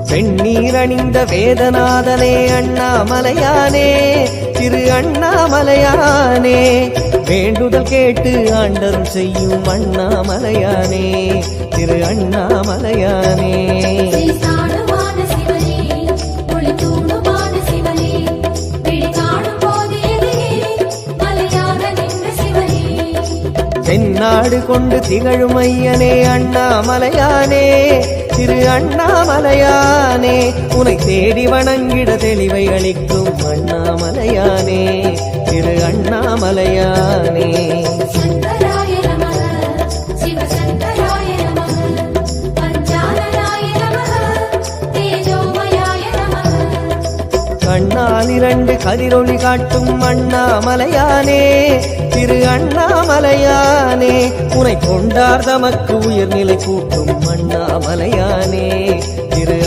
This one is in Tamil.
வெண்ணீர் அணிந்த வேதநாதனே அண்ணாமலையானே திரு அண்ணாமலையானே வேண்டுதல் கேட்டு ஆண்டரும் செய்யும் அண்ணாமலையானே திரு அண்ணாமலையானே. தென்னாடு கொண்டு திகழும் ஐயனே அண்ணாமலையானே திரு அண்ணாமலையானே உனை தேடி வணங்கிட தெளிவை அளிக்கும் அண்ணாமலையானே திரு அண்ணாமலையானே. கண்ணால் இரண்டு கதிரொளி காட்டும் அண்ணாமலையானே திரு அண்ணாமலையானே மலையானே உனை கொண்டார் தமக்கு உயர்நிலை கூட்டும் அண்ணாமலையானே திரு